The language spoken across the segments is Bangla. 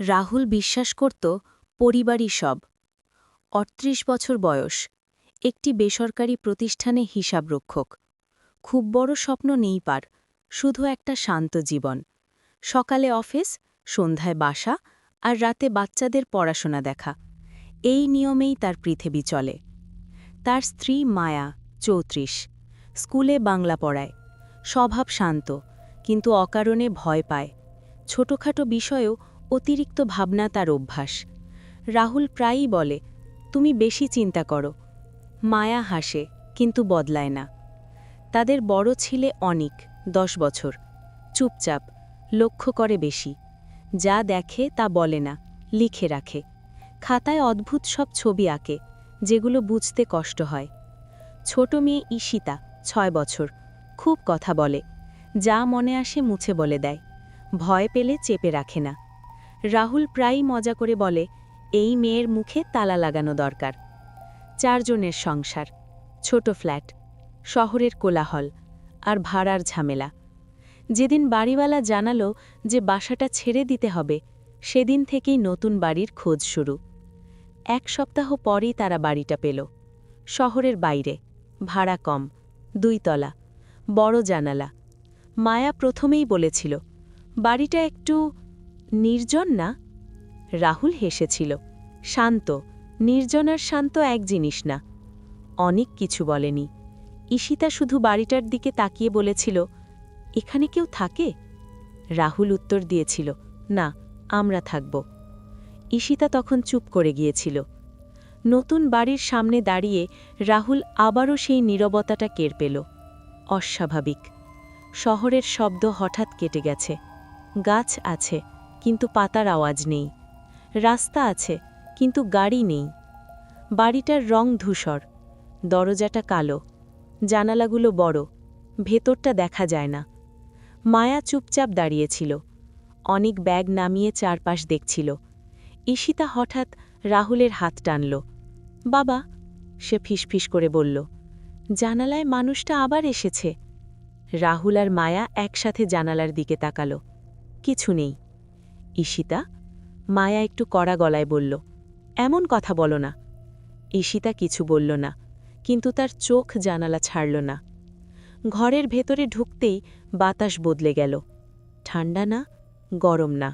রাহুল বিশ্বাস করত পরিবারই সব। অটত্রিশ বছর বয়স, একটি বেসরকারি প্রতিষ্ঠানে হিসাবরক্ষক। খুব বড় স্বপ্ন নেই পার, শুধু একটা শান্ত জীবন। সকালে অফিস, সন্ধ্যায় বাসা আর রাতে বাচ্চাদের পড়াশোনা দেখা। এই নিয়মেই তার পৃথিবী চলে। তার স্ত্রী মায়া চৌত্রিশ, স্কুলে বাংলা পড়ায়। স্বভাব শান্ত, কিন্তু অকারণে ভয় পায়। ছোটখাটো বিষয়েও অতিরিক্ত ভাবনা তার অভ্যাস। রাহুল প্রায়ই বলে, তুমি বেশি চিন্তা করো। মায়া হাসে, কিন্তু বদলায় না। তাদের বড় ছিলে অনিক, দশ বছর। চুপচাপ, লক্ষ্য করে বেশি। যা দেখে তা বলে না, লিখে রাখে। খাতায় অদ্ভুত সব ছবি আঁকে, যেগুলো বুঝতে কষ্ট হয়। ছোট মেয়ে ঈশিতা, ছয় বছর। খুব কথা বলে। যা মনে আসে মুছে বলে দেয়। ভয় পেলে চেপে রাখে না। রাহুল প্রায়ই মজা করে বলে, এই মেয়ের মুখে তালা লাগানো দরকার। চারজনের সংসার, ছোট ফ্ল্যাট, শহরের কোলাহল আর ভাড়ার ঝামেলা। যেদিন বাড়িওয়ালা জানালো যে বাসাটা ছেড়ে দিতে হবে, সেদিন থেকেই নতুন বাড়ির খোঁজ শুরু। এক সপ্তাহ পরই তারা বাড়িটা পেল। শহরের বাইরে, ভাড়া কম দুই তলা বড় জানালা। মায়া প্রথমেই বলেছিল, বাড়িটা একটু নির্জন না? রাহুল হেসেছিল। শান্ত। নির্জন আর শান্ত এক জিনিস না। অনেক কিছু বলেনি। ঈশিতা শুধু বাড়িটার দিকে তাকিয়ে বলেছিল, এখানে কেউ থাকে? রাহুল উত্তর দিয়েছিল, না, আমরা থাকব। ঈশিতা তখন চুপ করে গিয়েছিল। নতুন বাড়ির সামনে দাঁড়িয়ে রাহুল আবারও সেই নীরবতাটা কের পেল। অস্বাভাবিক। শহরের শব্দ হঠাৎ কেটে গেছে। গাছ আছে। কিন্তু পাতার আওয়াজ নেই। রাস্তা আছে, কিন্তু গাড়ি নেই। বাড়িটার রং ধূসর, দরজাটা কালো, জানালাগুলো বড়, ভেতরটা দেখা যায় না। মায়া চুপচাপ দাঁড়িয়েছিল। অনেক ব্যাগ নামিয়ে চারপাশ দেখছিল। ঈশিতা হঠাৎ রাহুলের হাত টানল। বাবা, সে ফিসফিস করে বলল, জানালায় মানুষটা আবার এসেছে। রাহুল আর মায়া একসাথে জানালার দিকে তাকাল। কিছু নেই। ঈশিতা? মায়া একটু কড়া গলায় বলল, এমন কথা বলো না। ঈশিতা কিছু বলল না, কিন্তু তার চোখ জানালা ছাড়ল না। ঘরের ভেতরে ঢুকতেই বাতাস বদলে গেল। ঠান্ডা না, গরম না,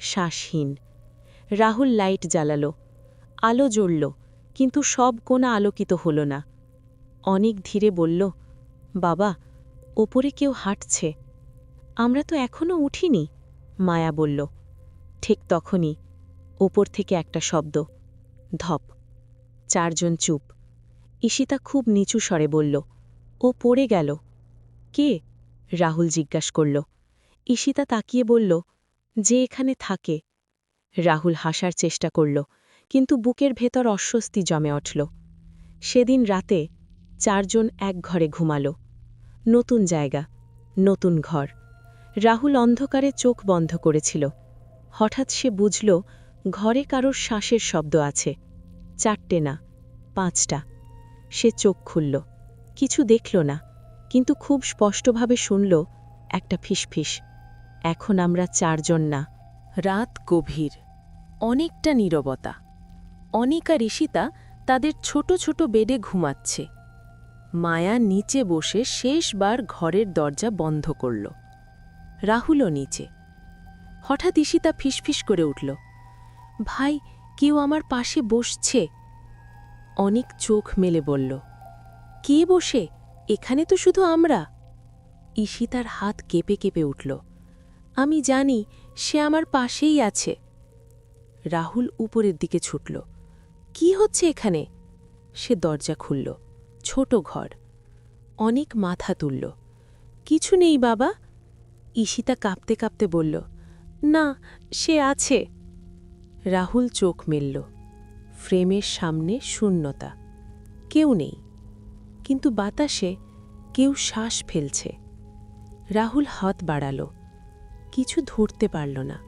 শ্বাসহীন। রাহুল লাইট জ্বালালো, আলো জ্বলল, কিন্তু সব কোনা আলোকিত হল না। অনেক ধীরে বলল, বাবা, ওপরে কেউ হাঁটছে। আমরা তো এখনও উঠিনি। মায়া বলল ঠিক তখনই ওপর থেকে একটা শব্দ, ধপ। চারজন চুপ। ঈশিতা খুব নিচু স্বরে বলল, ও পড়ে গেল। কে? রাহুল জিজ্ঞাস করল। ঈশিতা তাকিয়ে বলল, যে এখানে থাকে। রাহুল হাসার চেষ্টা করল, কিন্তু বুকের ভেতর অস্বস্তি জমে উঠল। সেদিন রাতে চারজন এক ঘরে ঘুমালো। নতুন জায়গা, নতুন ঘর। রাহুল অন্ধকারে চোখ বন্ধ করেছিল। হঠাৎ সে বুঝল, ঘরে কারোর শ্বাসের শব্দ আছে। চারটে না, পাঁচটা। সে চোখ খুলল। কিছু দেখল না, কিন্তু খুব স্পষ্টভাবে শুনল একটা ফিসফিস। এখন আমরা চারজন না, রাত গভীর। অনেকটা নীরবতা। অনিকা ঋষিতা তাদের ছোট ছোট বেডে ঘুমাচ্ছে। মায়া নিচে বসে শেষবার ঘরের দরজা বন্ধ করল। রাহুলও নিচে। হঠাৎ ঈশিতা ফিসফিস করে উঠল, ভাই, কেউ আমার পাশে বসছে? অনেক চোখ মেলে বলল, কে বসে? এখানে তো শুধু আমরা। ঈশিতার হাত কেঁপে কেঁপে উঠল, আমি জানি, সে আমার পাশেই আছে। রাহুল উপরের দিকে ছুটল, কি হচ্ছে এখানে? সে দরজা খুলল, ছোট ঘর। অনেক মাথা তুলল, কিছু নেই বাবা। ঈশিতা কাঁপতে কাঁপতে বলল না, সে আছে। রাহুল চোখ মেলল। ফ্রেমের সামনে শূন্যতা। কেউ নেই। কিন্তু বাতাসে কেউ শ্বাস ফেলছে। রাহুল হাত বাড়াল। কিছু ধরতে পারল না।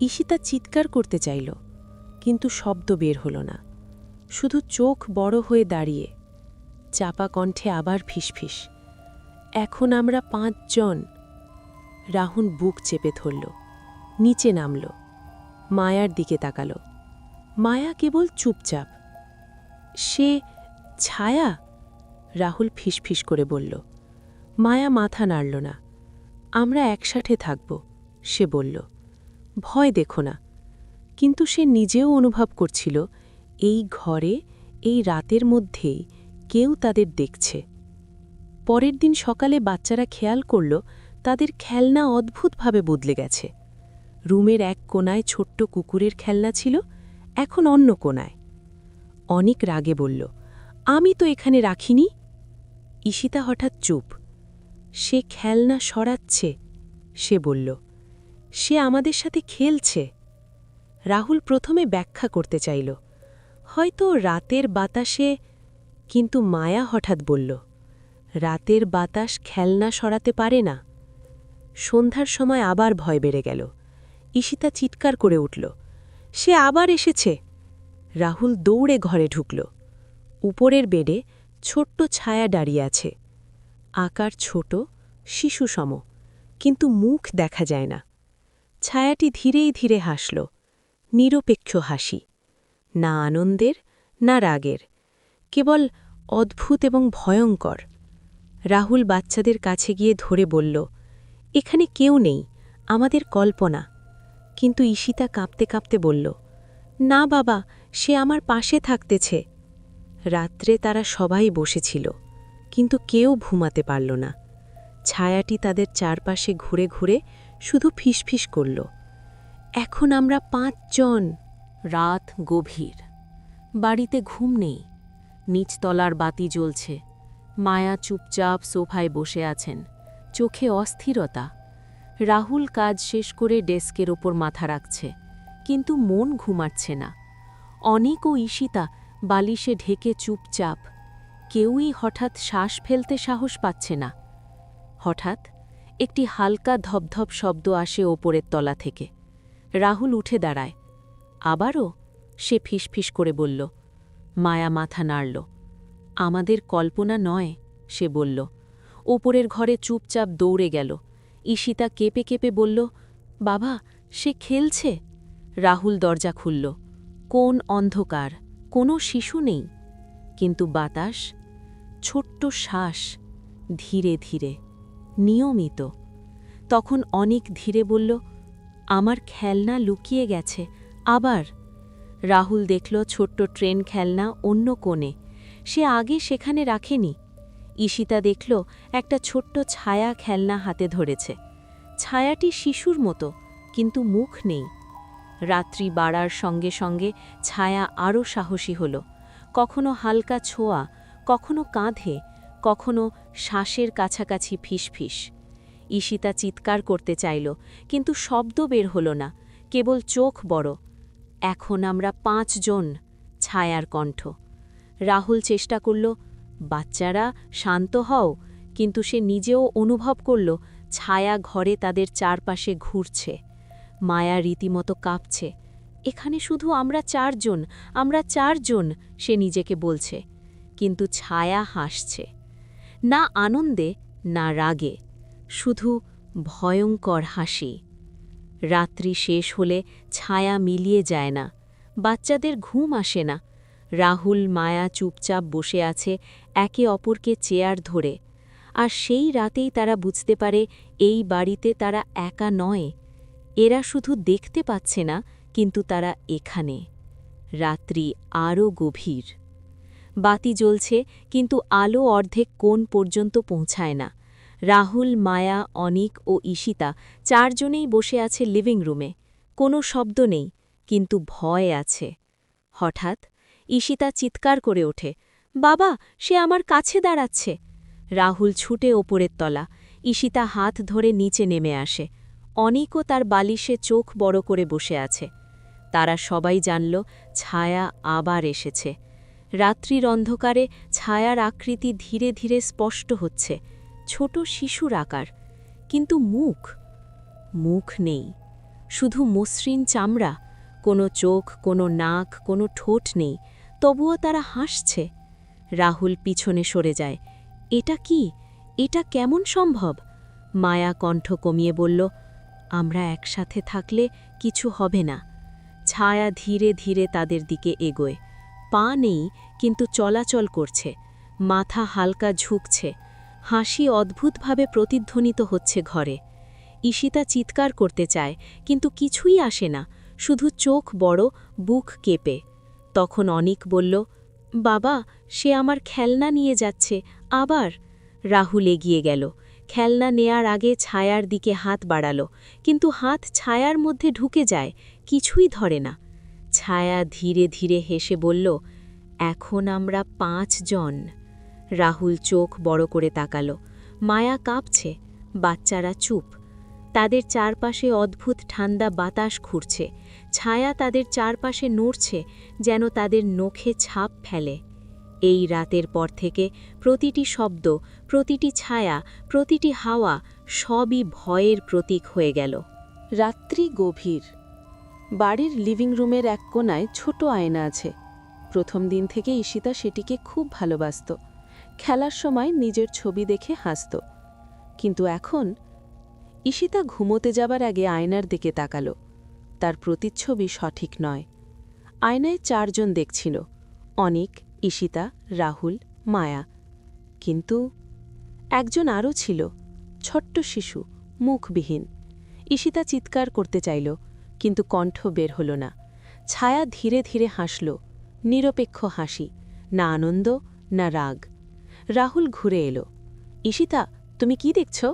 ঈশিতা চিৎকার করতে চাইল, কিন্তু শব্দ বের হল না। শুধু চোখ বড় হয়ে দাঁড়িয়ে। চাপা কণ্ঠে আবার ফিসফিস। এখন আমরা পাঁচজন। রাহুল বুক চেপে ধরল। নিচে নামল। মায়ার দিকে তাকাল। মায়া কেবল চুপচাপ। সে, ছায়া? রাহুল ফিসফিস করে বলল। মায়া মাথা নাড়ল না। আমরা একসাথে থাকব, সে বলল। ভয় দেখো না। কিন্তু সে নিজেও অনুভব করছিল, এই ঘরে, এই রাতের মধ্যেই কেউ তাদের দেখছে। পরের দিন সকালে বাচ্চারা খেয়াল করল, তাদের খেলনা অদ্ভুতভাবে বদলে গেছে। রুমের এক কোনায় ছোট্ট কুকুরের খেলনা ছিল, এখন অন্য কোনায়। অনেক রাগে বলল, আমি তো এখানে রাখিনি। ঈশিতা হঠাৎ চুপ। সে খেলনা সরাচ্ছে, সে বলল, সে আমাদের সাথে খেলছে। রাহুল প্রথমে ব্যাখ্যা করতে চাইল, হয়তো রাতের বাতাসে কিন্তু মায়া হঠাৎ বলল, রাতের বাতাস খেলনা সরাতে পারে না। সন্ধ্যার সময় আবার ভয় বেড়ে গেল। ঈশিতা চিৎকার করে উঠল। সে আবার এসেছে। রাহুল দৌড়ে ঘরে ঢুকল। উপরের বেডে ছোট্ট ছায়া দাঁড়িয়ে আছে। আকার ছোট, শিশুসম, কিন্তু মুখ দেখা যায় না। ছায়াটি ধীরেই ধীরে হাসল। নিরপেক্ষ হাসি। না আনন্দের, না রাগের। কেবল অদ্ভুত এবং ভয়ঙ্কর। রাহুল বাচ্চাদের কাছে গিয়ে ধরে বলল, এখানে কেউ নেই, আমাদের কল্পনা। কিন্তু ঈশিতা কাঁপতে কাঁপতে বলল, না বাবা, সে আমার পাশে থাকতেছে। রাত্রে তারা সবাই বসেছিল, কিন্তু কেউ ঘুমাতে পারল না। ছায়াটি তাদের চারপাশে ঘুরে ঘুরে শুধু ফিসফিস করল, এখন আমরা পাঁচজন। রাত গভীর, বাড়িতে ঘুম নেই, নিচতলার বাতি জ্বলছে, মায়া চুপচাপ সোফায় বসে আছেন, চোখে অস্থিরতা। রাহুল কাজ শেষ করে ডেস্কের ওপর মাথা রাখছে, কিন্তু মন ঘুমাচ্ছে না। অনেক ও ঈশিতা বালিশে ঢেকে চুপচাপ, কেউই হঠাৎ শ্বাস ফেলতে সাহস পাচ্ছে না। হঠাৎ একটি হালকা ধপধপ শব্দ আসে ওপরের তলা থেকে। রাহুল উঠে দাঁড়ায়। আবারও সে ফিসফিস করে বলল, মায়া মাথা নাড়ল। আমাদের কল্পনা নয়, সে বলল। ওপরের ঘরে চুপচাপ দৌড়ে গেল। ঈশিতা কেঁপে কেঁপে বলল, বাবা, সে খেলছে? রাহুল দরজা খুলল। কোন অন্ধকার, কোনো শিশু নেই। কিন্তু বাতাস, ছোট্ট শ্বাস, ধীরে ধীরে, নিয়মিত। তখন অনেক ধীরে বলল, আমার খেলনা লুকিয়ে গেছে, আবার? রাহুল দেখল ছোট্ট ট্রেন খেলনা অন্য কোণে। সে আগে সেখানে রাখেনি ঈশিতা দেখল একটা ছোট্ট ছায়া খেলনা হাতে ধরেছে। ছায়াটি শিশুর মতো, কিন্তু মুখ নেই। রাত্রি বাড়ার সঙ্গে সঙ্গে ছায়া আরও সাহসী হল। কখনো হালকা ছোঁয়া, কখনো কাঁধে, কখনো শ্বাসের কাছাকাছি ফিসফিস। ঈশিতা চিৎকার করতে চাইল, কিন্তু শব্দ বের হল না, কেবল চোখ বড়। এখন আমরা পাঁচজন ছায়ার কণ্ঠ। রাহুল চেষ্টা করল বাচ্চারা শান্ত হও, কিন্তু সে নিজেও অনুভব করল ছায়া ঘরে তাদের চারপাশে ঘুরছে। মায়া রীতিমতো কাঁপছে। এখানে শুধু আমরা চারজন আমরা চারজন, সে নিজেকে বলছে। কিন্তু ছায়া হাসছে। না আনন্দে, না রাগে। শুধু ভয়ঙ্কর হাসি। রাত্রি শেষ হলে ছায়া মিলিয়ে যায় না। বাচ্চাদের ঘুম আসে না। রাহুল, মায়া চুপচাপ বসে আছে একে অপরকে চেয়ার ধরে, আর সেই রাতেই তারা বুঝতে পারে এই বাড়িতে তারা একা নয়। এরা শুধু দেখতে পাচ্ছে না, কিন্তু তারা এখানে। রাত্রি আরও গভীর। বাতি জ্বলছে, কিন্তু আলো অর্ধেক কোণ পর্যন্ত পৌঁছায় না। রাহুল, মায়া, অনিক ও ঈশিতা চারজনেই বসে আছে লিভিং রুমে। কোনো শব্দ নেই, কিন্তু ভয় আছে। হঠাৎ ঈশিতা চিৎকার করে ওঠে। বাবা, সে আমার কাছে দাঁড়াচ্ছে। রাহুল ছুটে ওপরের তলা। ঈশিতা হাত ধরে নিচে নেমে আসে। অনিকও তার বালিশে চোখ বড় করে বসে আছে। তারা সবাই জানল, ছায়া আবার এসেছে। রাত্রির অন্ধকারে ছায়ার আকৃতি ধীরে ধীরে স্পষ্ট হচ্ছে। ছোট শিশুর আকার, কিন্তু মুখ মুখ নেই। শুধু মসৃণ চামড়া, কোনো চোখ, কোনো নাক, কোনো ঠোঁট নেই। তবুও তারা হাসছে। রাহুল পিছনে সরে যায়। এটা কি? এটা কেমন সম্ভব? মায়া কণ্ঠ কমিয়ে বলল, আমরা একসাথে থাকলে কিছু হবে না। ছায়া ধীরে ধীরে তাদের দিকে এগোয়। পা নেই, কিন্তু চলাচল করছে। মাথা হালকা ঝুঁকছে। হাসি অদ্ভুতভাবে প্রতিধ্বনিত হচ্ছে ঘরে। ঈশিতা চিৎকার করতে চায়, কিন্তু কিছুই আসে না। শুধু চোখ বড়, বুক কেঁপে। তখন অনিক বলল বাবা, সে আমার খেলনা নিয়ে যাচ্ছে, আবার? রাহুল এগিয়ে গেল। খেলনা নেয়ার আগে ছায়ার দিকে হাত বাড়ালো, কিন্তু হাত ছায়ার মধ্যে ঢুকে যায়, কিছুই ধরে না। ছায়া ধীরে ধীরে হেসে বলল, এখন আমরা পাঁচজন রাহুল চোখ বড় করে তাকালো। মায়া কাঁপছে, বাচ্চারা চুপ। তাদের চারপাশে অদ্ভুত ঠান্ডা বাতাস ঘুরছে। ছায়া তাদের চারপাশে নড়ছে যেন তাদের নখে ছাপ ফেলে। এই রাতের পর থেকে প্রতিটি শব্দ, প্রতিটি ছায়া, প্রতিটি হাওয়া সবই ভয়ের প্রতীক হয়ে গেল। রাত্রি গভীর। বাড়ির লিভিং রুমের এক কোনায় ছোট আয়না আছে। প্রথম দিন থেকে ঈশিতা সেটিকে খুব ভালোবাসত। খেলার সময় নিজের ছবি দেখে হাসত। কিন্তু এখন ঈশিতা ঘুমোতে যাবার আগে আয়নার দিকে তাকালো। তার প্রতিচ্ছবি সঠিক নয়। আয়নায় চারজন দেখছিল, অনিক, ঈশিতা, রাহুল, মায়া। কিন্তু একজন আরও ছিল, ছোট্ট শিশু, মুখবিহীন। ঈশিতা চিৎকার করতে চাইল, কিন্তু কণ্ঠ বের হল না। ছায়া ধীরে ধীরে হাসল, নিরপেক্ষ হাসি, না আনন্দ, না রাগ। রাহুল ঘুরে এলো, ঈশিতা, তুমি কি দেখছ?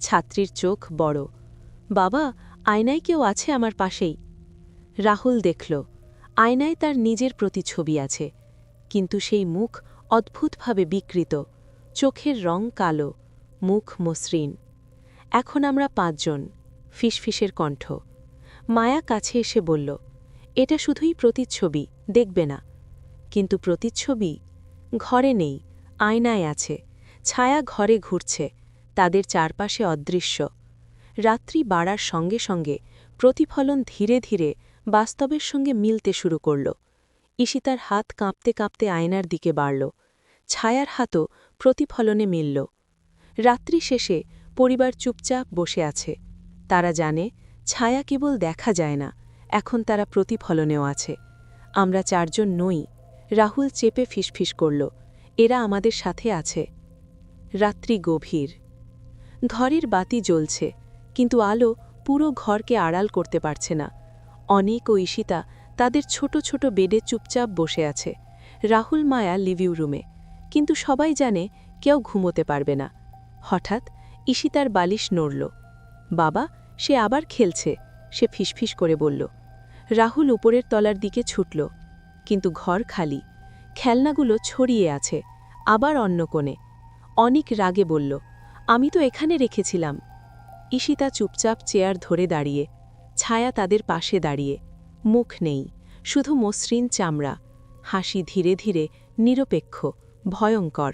ছাত্রীর চোখ বড়। বাবা আয়নায় কেউ আছে আমার পাশেই। রাহুল দেখল, আয়নায় তার নিজের প্রতিছবি আছে, কিন্তু সেই মুখ অদ্ভুতভাবে বিকৃত, চোখের রং কালো, মুখ মসৃণ। এখন আমরা পাঁচজন, ফিসফিসের কণ্ঠ। মায়া কাছে এসে বলল, এটা শুধুই প্রতিচ্ছবি, দেখবে না। কিন্তু প্রতিচ্ছবি ঘরে নেই, আয়নায় আছে, ছায়া ঘরে ঘুরছে, তাদের চারপাশে অদৃশ্য। রাত্রি বাড়ার সঙ্গে সঙ্গে প্রতিফলন ধীরে ধীরে বাস্তবের সঙ্গে মিলতে শুরু করল। ঈশিতার হাত কাঁপতে কাঁপতে আয়নার দিকে বাড়ল। ছায়ার হাতও প্রতিফলনে মিলল। রাত্রি শেষে পরিবার চুপচাপ বসে আছে। তারা জানে, ছায়া কেবল দেখা যায় না, এখন তারা প্রতিফলনেও আছে। আমরা চারজন নই, রাহুল চেপে ফিসফিস করল, এরা আমাদের সাথে আছে। রাত্রি গভীর। ঘরের বাতি জ্বলছে কিন্তু আলো পুরো ঘরকে আড়াল করতে পারছে না। অনেক ও ঈশিতা তাদের ছোট ছোট বেডে চুপচাপ বসে আছে। রাহুল মায়া লিভিউ রুমে। কিন্তু সবাই জানে কেউ ঘুমোতে পারবে না। হঠাৎ ঈশিতার বালিশ নড়ল। বাবা, সে আবার খেলছে। সে ফিসফিস করে বলল। রাহুল উপরের তলার দিকে ছুটল। কিন্তু ঘর খালি। খেলনাগুলো ছড়িয়ে আছে, আবার অন্য কোণে। অনেক রাগে বলল, আমি তো এখানে রেখেছিলাম। ঈশিতা চুপচাপ চেয়ার ধরে দাঁড়িয়ে, ছায়া তাদের পাশে দাঁড়িয়ে, মুখ নেই, শুধু মসৃণ চামড়া, হাসি ধীরে ধীরে নিরপেক্ষ, ভয়ঙ্কর।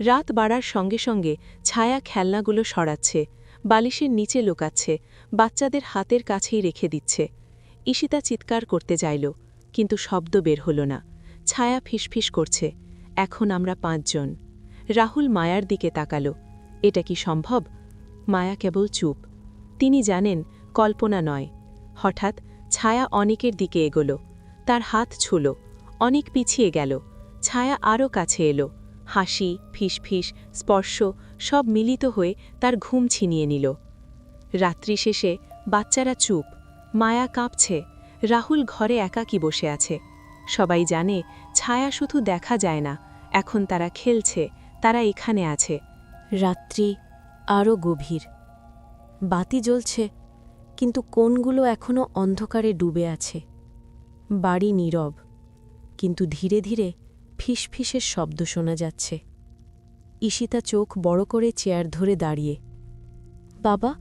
রাত বাড়ার সঙ্গে সঙ্গে ছায়া খেলনাগুলো সরাচ্ছে, বালিশের নিচে লুকাচ্ছে, বাচ্চাদের হাতের কাছেই রেখে দিচ্ছে। ঈশিতা চিৎকার করতে চাইল কিন্তু শব্দ বের হল না। ছায়া ফিসফিস করছে, এখন আমরা পাঁচজন। রাহুল মায়ার দিকে তাকালো, এটা কি সম্ভব? মায়া কেবল চুপ। তিনি জানেন, কল্পনা নয়। হঠাৎ ছায়া অনেকের দিকে এগোল। তার হাত ছুল। অনেক পিছিয়ে গেল। ছায়া আরও কাছে এলো। হাসি, ফিসফিস, স্পর্শ সব মিলিত হয়ে তার ঘুম ছিনিয়ে নিল। রাত্রি শেষে বাচ্চারা চুপ। মায়া কাঁপছে। রাহুল ঘরে একাকী বসে আছে। সবাই জানে, ছায়া শুধু দেখা যায় না। এখন তারা খেলছে। তারা এখানে আছে। রাত্রি আরও গভীর। বাতি জ্বলছে, কিন্তু কোনগুলো এখনও অন্ধকারে ডুবে আছে। বাড়ি নীরব, কিন্তু ধীরে ধীরে ফিসফিসের শব্দ শোনা যাচ্ছে। ঈশিতা চোখ বড় করে চেয়ার ধরে দাঁড়িয়ে, বাবা,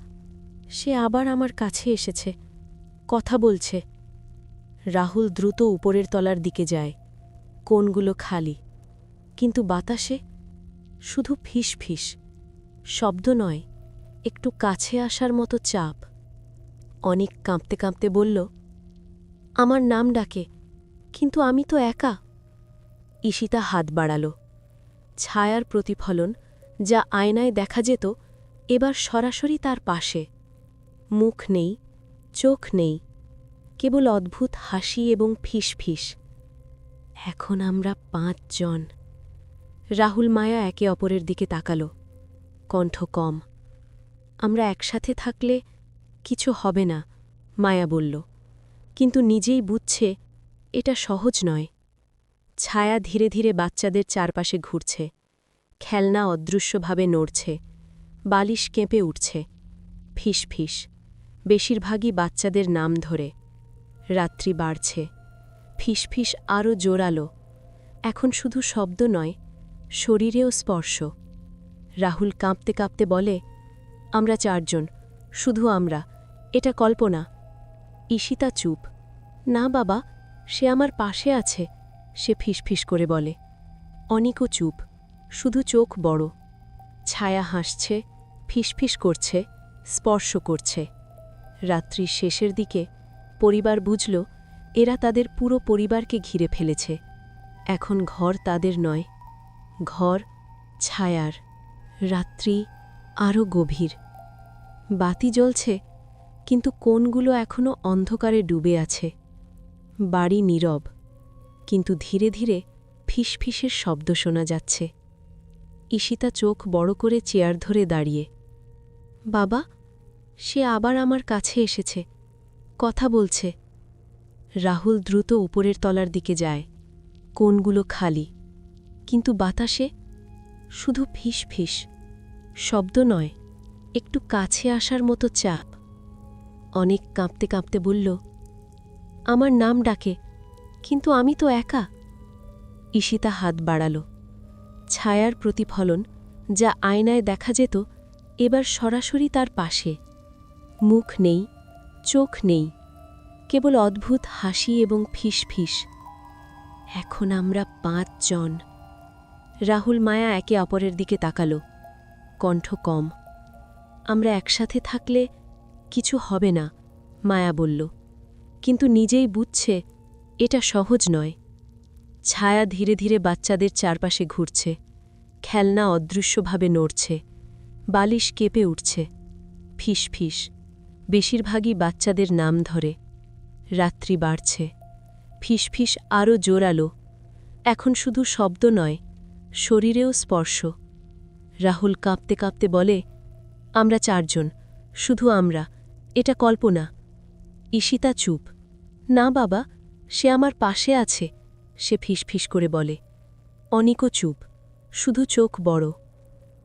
সে আবার আমার কাছে এসেছে, কথা বলছে। রাহুল দ্রুত উপরের তলার দিকে যায় কোনগুলো খালি, কিন্তু বাতাসে শুধু ফিস ফিস শব্দ নয়, একটু কাছে আসার মতো চাপ। অনেক কাঁপতে কাঁপতে বলল, আমার নাম ডাকে, কিন্তু আমি তো একা। ঈশিতা হাত বাড়াল। ছায়ার প্রতিফলন যা আয়নায় দেখা যেত, এবার সরাসরি তার পাশে। মুখ নেই, চোখ নেই, কেবল অদ্ভুত হাসি এবং ফিসফিস। এখন আমরা পাঁচজন। রাহুল মায়া একে অপরের দিকে তাকালো। কণ্ঠ কম। আমরা একসাথে থাকলে কিছু হবে না, মায়া বলল। কিন্তু নিজেই বুঝছে, এটা সহজ নয়। ছায়া ধীরে ধীরে বাচ্চাদের চারপাশে ঘুরছে। খেলনা অদৃশ্যভাবে নড়ছে। বালিশ কেঁপে উঠছে। ফিস ফিস। বেশিরভাগই বাচ্চাদের নাম ধরে। রাত্রি বাড়ছে। ফিসফিস আরও জোরালো। এখন শুধু শব্দ নয়, শরীরেও স্পর্শ। রাহুল কাঁপতে কাঁপতে বলে, আমরা চারজন, শুধু আমরা, এটা কল্পনা। ঈশিতা চুপ। না বাবা, সে আমার পাশে আছে, সে ফিসফিস করে বলে। অনিকও চুপ, শুধু চোখ বড়। ছায়া হাসছে, ফিসফিস করছে, স্পর্শ করছে। রাত্রির শেষের দিকে পরিবার বুঝল, এরা তাদের পুরো পরিবারকে ঘিরে ফেলেছে। এখন ঘর তাদের নয়, ঘর ছায়ার। রাত্রি আরও গভীর। বাতি জ্বলছে, কিন্তু কোনগুলো এখনও অন্ধকারে ডুবে আছে। বাড়ি নীরব, কিন্তু ধীরে ধীরে ফিসফিসের শব্দ শোনা যাচ্ছে। ঈশিতা চোখ বড় করে চেয়ার ধরে দাঁড়িয়ে, বাবা, সে আবার আমার কাছে এসেছে, কথা বলছে। রাহুল দ্রুত উপরের তলার দিকে যায় কোনগুলো খালি, কিন্তু বাতাসে শুধু ফিস ফিস। শব্দ নয়, একটু কাছে আসার মতো চাপ। অনেক কাঁপতে কাঁপতে বলল, আমার নাম ডাকে, কিন্তু আমি তো একা। ঈশিতা হাত বাড়াল। ছায়ার প্রতিফলন যা আয়নায় দেখা যেত, এবার সরাসরি তার পাশে। মুখ নেই, চোখ নেই, কেবল অদ্ভুত হাসি এবং ফিসফিস এখন আমরা পাঁচজন। রাহুল মায়া একে অপরের দিকে তাকালো। কণ্ঠ কম। আমরা একসাথে থাকলে কিছু হবে না, মায়া বলল। কিন্তু নিজেই বুঝছে, এটা সহজ নয়। ছায়া ধীরে ধীরে বাচ্চাদের চারপাশে ঘুরছে। খেলনা অদৃশ্যভাবে নড়ছে। বালিশ কেঁপে উঠছে। ফিস ফিস। বেশিরভাগই বাচ্চাদের নাম ধরে। রাত্রি বাড়ছে। ফিস ফিস আরও জোরালো। এখন শুধু শব্দ নয় শরীরেও স্পর্শ। রাহুল কাঁপতে কাঁপতে বলে, আমরা চারজন, শুধু আমরা, এটা কল্পনা। ঈশিতা চুপ। না বাবা, সে আমার পাশে আছে, সে ফিসফিস করে বলে। অনিকও চুপ। শুধু চোখ বড়।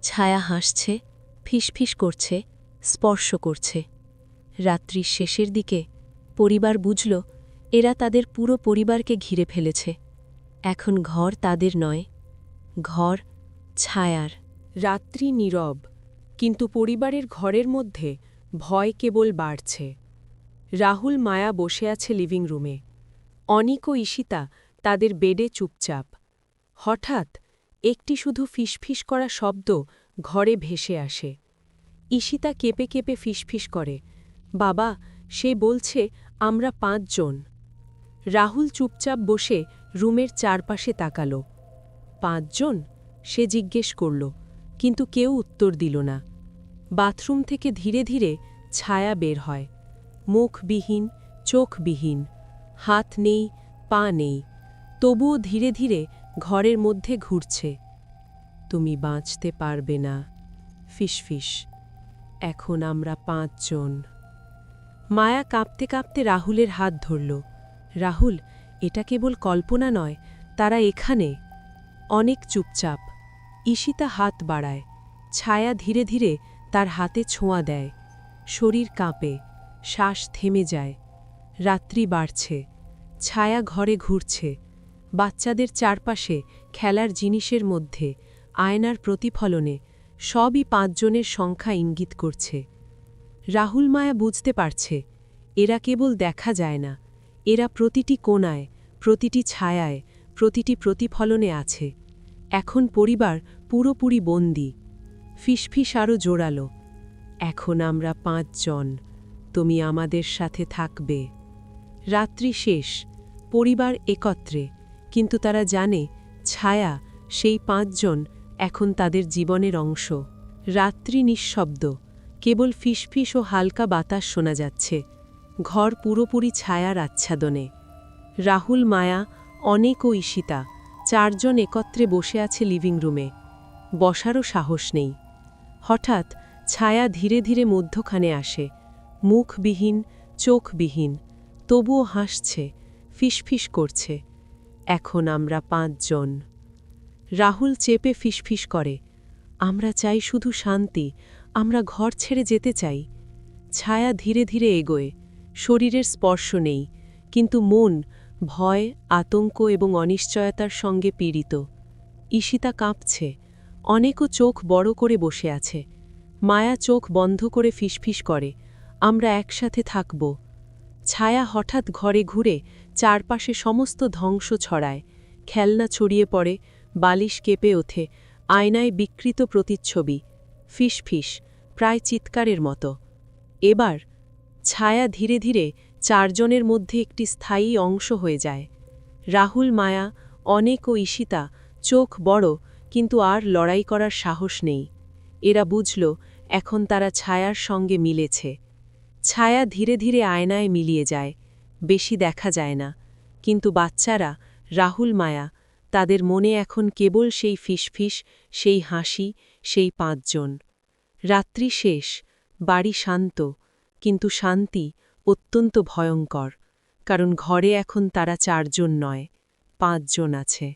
ছায়া হাসছে, ফিসফিস করছে, স্পর্শ করছে। রাত্রির শেষের দিকে পরিবার বুঝল, এরা তাদের পুরো পরিবারকে ঘিরে ফেলেছে। এখন ঘর তাদের নয়। ঘর, ছায়ার। রাত্রি নীরব, কিন্তু পরিবারের ঘরের মধ্যে ভয় কেবল বাড়ছে। রাহুল মায়া বসে আছে লিভিং রুমে। অনিক ও ঈশিতা তাদের বেডে চুপচাপ। হঠাৎ একটি শুধু ফিসফিস করা শব্দ ঘরে ভেসে আসে। ঈশিতা কেঁপে কেঁপে ফিসফিস করে, বাবা, সে বলছে আমরা পাঁচজন। রাহুল চুপচাপ বসে রুমের চারপাশে তাকাল। পাঁচজন? সে জিজ্ঞেস করল, কিন্তু কেউ উত্তর দিল না। বাথরুম থেকে ধীরে ধীরে ছায়া বের হয়। মুখবিহীন, চোখবিহীন। হাত নেই, পা নেই। তবুও ধীরে ধীরে ঘরের মধ্যে ঘুরছে। তুমি বাঁচতে পারবে না। ফিসফিস এখন আমরা পাঁচজন। মায়া কাঁপতে কাঁপতে রাহুলের হাত ধরল। রাহুল, এটা কেবল কল্পনা নয়, তারা এখানে। অনেক চুপচাপ। ঈশিতা হাত বাড়ায়। ছায়া ধীরে ধীরে তার হাতে ছোঁয়া দেয়। শরীর কাঁপে। শ্বাস থেমে যায়। রাত্রি বাড়ছে। ছায়া ঘরে ঘুরছে। বাচ্চাদের চারপাশে খেলার জিনিসের মধ্যে, আয়নার প্রতিফলনে সবই পাঁচজনের সংখ্যা ইঙ্গিত করছে। রাহুল মায়া বুঝতে পারছে, এরা কেবল দেখা যায় না। এরা প্রতিটি কোণায়, প্রতিটি ছায়ায় প্রতিটি প্রতিফলনে আছে। এখন পরিবার পুরোপুরি বন্দি। ফিসফিস আরও জোরালো। এখন আমরা পাঁচজন। তুমি আমাদের সাথে থাকবে। রাত্রি শেষ। পরিবার একত্রে। কিন্তু তারা জানে, ছায়া, সেই পাঁচজন এখন তাদের জীবনের অংশ। রাত্রি নিঃশব্দ। কেবল ফিসফিস ও হালকা বাতাস শোনা যাচ্ছে। ঘর পুরোপুরি ছায়ার আচ্ছাদনে। রাহুল, মায়া অনেক ও ঈশিতা, চারজন একত্রে বসে আছে লিভিং রুমে। বসারও সাহস নেই। হঠাৎ ছায়া ধীরে ধীরে মধ্যখানে আসে। মুখবিহীন, চোখবিহীন, তবুও হাসছে, ফিসফিস করছে। এখন আমরা পাঁচজন। রাহুল চেপে ফিসফিস করে, আমরা চাই শুধু শান্তি, আমরা ঘর ছেড়ে যেতে চাই। ছায়া ধীরে ধীরে এগোয়। শরীরের স্পর্শ নেই, কিন্তু মন ভয়, আতঙ্ক এবং অনিশ্চয়তার সঙ্গে পীড়িত। ঈশিতা কাঁপছে, অনেকও চোখ বড় করে বসে আছে। মায়া চোখ বন্ধ করে ফিসফিস করে, আমরা একসাথে থাকব। ছায়া হঠাৎ ঘরে ঘুরে চারপাশে সমস্ত ধ্বংস ছড়ায়। খেলনা ছড়িয়ে পড়ে, বালিশ কেঁপে ওঠে, আয়নায় বিকৃত প্রতিচ্ছবি। ফিসফিস, প্রায় চিৎকারের মতো। এবার ছায়া ধীরে ধীরে চারজনের মধ্যে একটি স্থায়ী অংশ হয়ে যায়। রাহুল, মায়া, অনেক ও ঈশিতা, চোখ বড়, কিন্তু আর লড়াই করার সাহস নেই। এরা বুঝল, এখন তারা ছায়ার সঙ্গে মিলেছে। ছায়া ধীরে ধীরে আয়নায় মিলিয়ে যায়, বেশি দেখা যায় না। কিন্তু বাচ্চারা, রাহুল, মায়া, তাদের মনে এখন কেবল সেই ফিসফিস, সেই হাসি, সেই পাঁচজন। রাত্রি শেষ, বাড়ি শান্ত, কিন্তু শান্তি অত্যন্ত ভয়ঙ্কর কারণ ঘরে এখন তারা চারজন নয় পাঁচজন আছে।